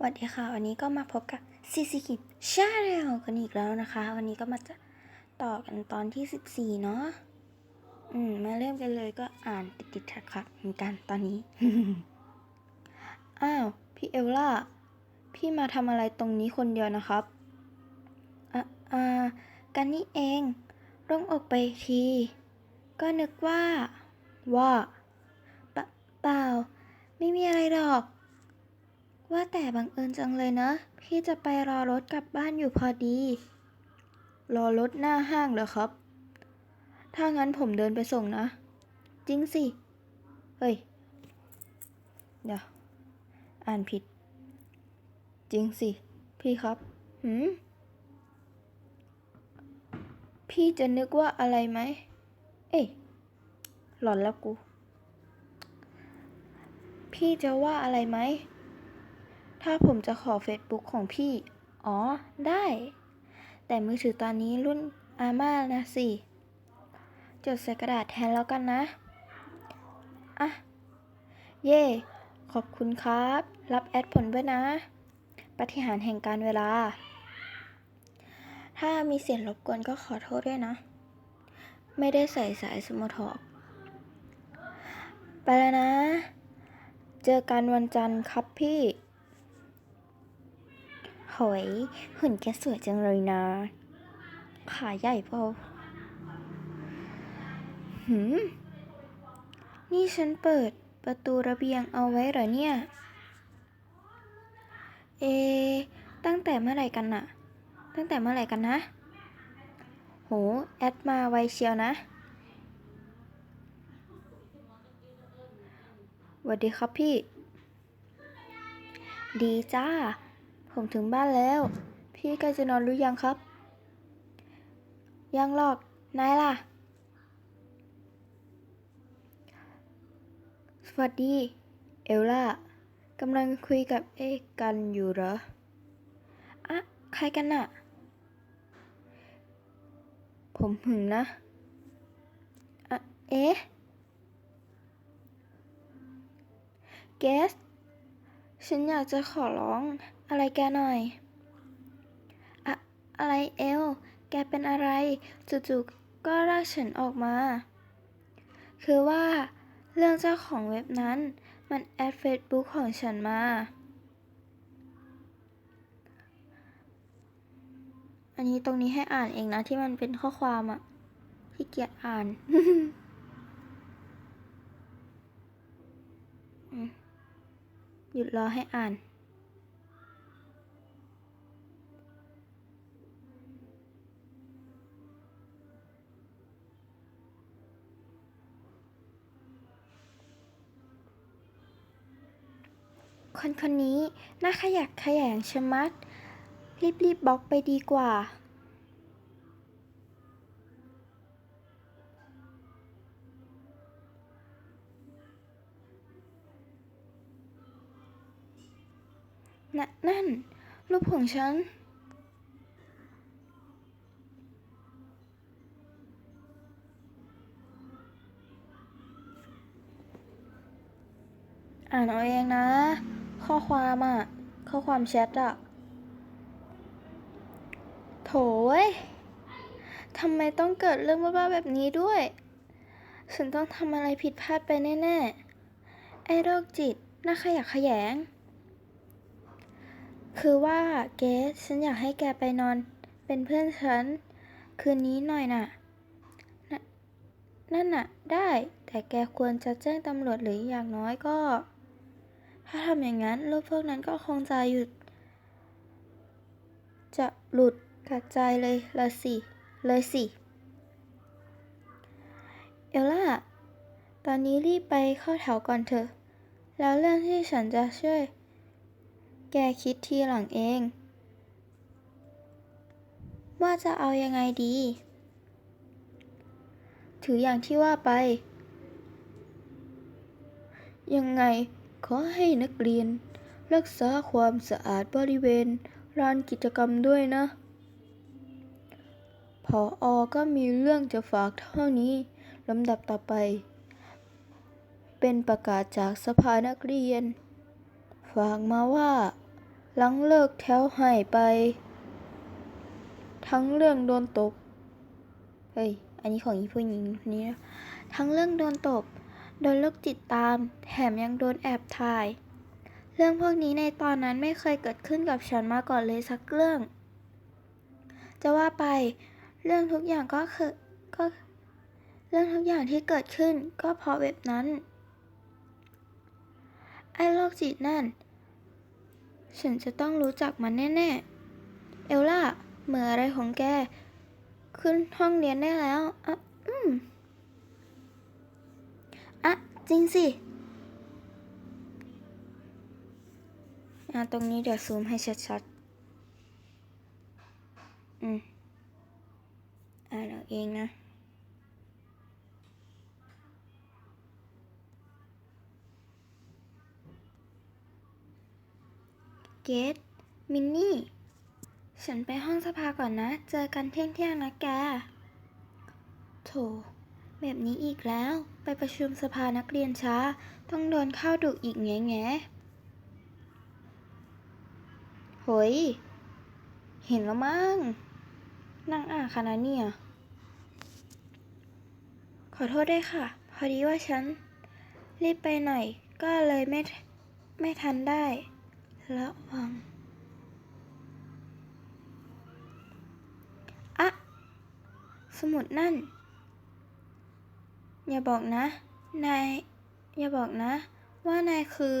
สวัสดีค่ะ วันนี้ก็มาพบกับซีซีกิดชาแนลกันอีกแล้วนะคะ วันนี้ก็มาจะต่อกันตอนที่ 14 เนาะอืม มาเริ่มกันเลยก็อ่านติดติดขัดขัดเหมือนกันตอนนี้ อ้าว พี่เอลล่า พี่มาทำอะไรตรงนี้คนเดียวนะครับ อะอ่ากันนี่เองลงออกไปที ก็นึกว่า ว่าเปล่า ไม่มีอะไรหรอก ว่าแต่บังเอิญจังเลยนะ พี่จะไปรอรถกลับบ้านอยู่พอดี รอรถหน้าห้างเหรอครับ ถ้างั้นผมเดินไปส่งนะ จริงสิ เฮ้ย เดี๋ยว อ่านผิด จริงสิ พี่ครับ หืม พี่จะนึกว่าอะไรไหม เอ้ย หลอนแล้วกู พี่จะว่าอะไรไหม ถ้าผมจะขอ Facebook ของพี่ อ๋อ ได้ แต่มือถือตอนนี้รุ่นอาม่านะสิ จดใส่กระดาษแทนแล้วกันนะ อะ เย่ ขอบคุณครับ รับแอดผลด้วยนะ ปฏิหารแห่งการเวลา ถ้ามีเสียงรบกวนก็ขอโทษด้วยนะ ไม่ได้ใส่สายสมอทอกไปแล้วนะ เจอกันวันจันทร์ครับพี่ โหยหุ่นแกสวยจังเลยนะ ขาใหญ่เปล่าหืม นี่ฉันเปิดประตูระเบียงเอาไว้เหรอเนี่ย เอ ตั้งแต่เมื่อไหร่กันน่ะ ตั้งแต่เมื่อไหร่กันนะ โห แอดมาไวเชียวนะสวัสดีครับพี่ ดีจ้า ผมถึงบ้านแล้ว พี่ใกล้จะนอนหรือยังครับ ยังหรอก นายล่ะ สวัสดี เอลล่ากำลังคุยกับเอกกันอยู่เหรอ อะ ใครกันน่ะ ผมหึงนะอะเอ๊ะเกส ฉันอยากจะขอร้อง อะไรแกหน่อยอะอะไรเอล แกเป็นอะไรจู่ๆก็ลากฉันออกมา คือว่า เรื่องเจ้าของเว็บนั้น มันแอดเฟซบุ๊กของฉันมา อันนี้ตรงนี้ให้อ่านเองนะที่มันเป็นข้อความอะที่เกียจอ่านหยุดรอให้อ่าน คนคนนี้น่าขยักขยงชะมัด รีบรีบบล็อกไปดีกว่า นนนั่น รูปของฉันอ่านเอาเองนะ ข้อความอะ ข้อความแชทอะ โถยทำไมต้องเกิดเรื่องบ้าๆแบบนี้ด้วย ฉันต้องทำอะไรผิดพลาดไปแน่ๆ ไอ้โรคจิตน่าขยะแขยง คือว่าเกสฉันอยากให้แกไปนอน เป็นเพื่อนฉัน คืนนี้หน่อยน่ะนั่นน่ะ ได้แต่แกควรจะแจ้งตำรวจหรืออย่างน้อยก็ ถ้าทำอย่างนั้นรูปพวกนั้นก็คงจะหยุด จะหลุดกระจายเลยละสิ เลยสิ เอลล่า ตอนนี้รีบไปเข้าแถวก่อนเถอะ แล้วเรื่องที่ฉันจะช่วย แกคิดทีหลังเอง ว่าจะเอายังไงดี ถืออย่างที่ว่าไป ยังไง ขอให้นักเรียน รักษาความสะอาดบริเวณลานกิจกรรมด้วยนะพออก็มีเรื่องจะฝากเท่านี้ลำดับต่อไป เป็นประกาศจากสภานักเรียน ฝากมาว่า หลังเลิกแถวหายไป ทั้งเรื่องโดนตบเฮ้ย อันนี้ของอีผู้หญิงคนนี้นะทั้งเรื่องโดนตบ โดนโรคจิตตาม แถมยังโดนแอบถ่าย เรื่องพวกนี้ในตอนนั้นไม่เคยเกิดขึ้นกับฉันมาก่อนเลยสักเรื่อง จะว่าไป เรื่องทุกอย่างก็คือก็เรื่องทุกอย่างที่เกิดขึ้นก็เพราะเว็บนั้น ไอ้โรคจิตนั่น ฉันจะต้องรู้จักมันแน่ๆ เอลล่าเหมืออะไรของแก ขึ้นห้องเรียนได้แล้วอะ อืม อะ จริงสิอะตรงนี้เดี๋ยวซูมให้ชัดๆ อืมอ่านเอาเองนะ เกตมินนี่ ฉันไปห้องสภาก่อนนะ เจอกันเที่ยงเที่ยงๆนะแก โถ แบบนี้อีกแล้ว ไปประชุมสภานักเรียนช้า ต้องโดนเข้าดุอีกแง่แง่โหย เห็นแล้วมั้ง นั่งอ่านคณะเนี่ย ขอโทษด้วยค่ะ พอดีว่าฉัน รีบไปหน่อย ก็เลยไม่ไม่ทันได้ ระวังอะสมุดนั่น อย่าบอกนะ นาย อย่าบอกนะ ว่านายคือ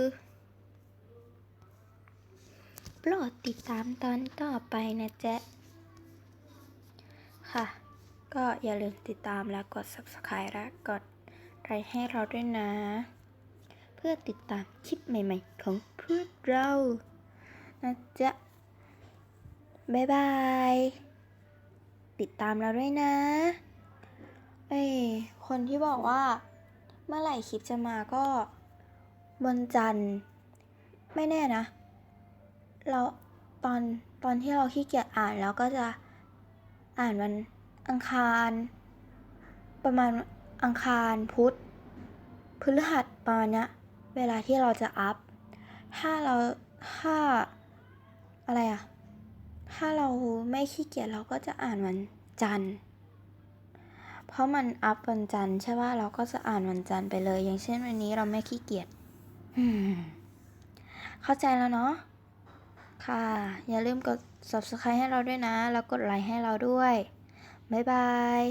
โปรดติดตามตอนต่อไปนะแจ๊ค่ะ ก็อย่าลืมติดตามแล้วกด subscribe และกดไลค์ให้เราด้วยนะ เพื่อติดตามคลิปใหม่ ๆ ของพวกเรานะจ๊ะบ๊ายบาย ติดตามเราด้วยนะ เอ้ คนที่บอกว่า เมื่อไหร่คลิปจะมาก็วันจันทร์ ไม่แน่นะ เราตอนตอนที่เราขี้เกียจอ่านแล้วก็จะอ่านวันอังคาร ประมาณอังคารพุธพฤหัสประมาณเนี้ยเวลาที่เราจะอัพ ถ้าเราถ้าอะไรอะถ้าเราไม่ขี้เกียจเราก็จะอ่านวันจันทร์ เพราะมันอัพวันจันทร์ใช่ป่ะเราก็จะอ่านวันจันทร์ไปเลย อย่างเช่นวันนี้เราไม่ขี้เกียจเข้าใจแล้วเนาะค่ะ อย่าลืมกด subscribe ให้เราด้วยนะ แล้วกดไลค์ให้เราด้วย บ๊ายบาย